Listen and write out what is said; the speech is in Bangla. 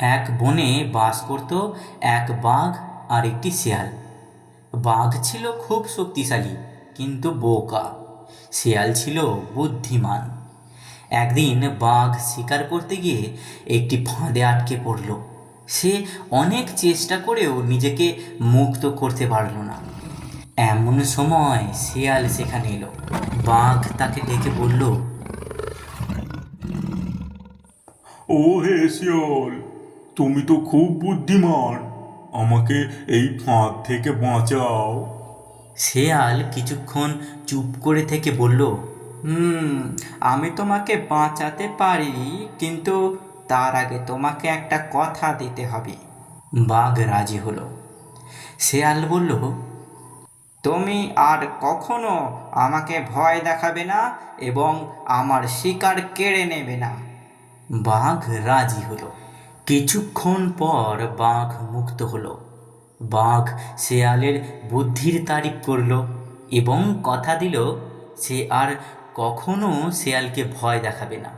এক বনে বাস করত এক বাঘ আর একটি শেয়াল। বাঘ ছিল খুব শক্তিশালী, কিন্তু বোকা। শেয়াল ছিল বুদ্ধিমান। একদিন বাঘ শিকার করতে গিয়ে একটি ফাঁদে আটকে পড়ল। সে অনেক চেষ্টা করেও নিজেকে মুক্ত করতে পারল না। এমন সময় শেয়াল সেখানে এলো। বাঘ তাকে ডেকে বলল ও হে শিয়াল তুমি তো খুব বুদ্ধিমান। আমাকে এই ফাঁদ থেকে বাঁচাও। শেয়াল কিছুক্ষণ চুপ করে থেকে বলল, হুম, আমি তোমাকে বাঁচাতে পারি, কিন্তু তার আগে তোমাকে একটা কথা দিতে হবে। বাঘ রাজি হলো। শেয়াল বলল, তুমি আর কখনো আমাকে ভয় দেখাবে না এবং আমার শিকার কেড়ে নেবে না। বাঘ রাজি হলো। কিছুক্ষণ পর বাঘ মুক্ত হলো। বাঘ শেয়ালের বুদ্ধির তারিফ করল এবং কথা দিল, সে আর কখনো শেয়ালকে ভয় দেখাবে না।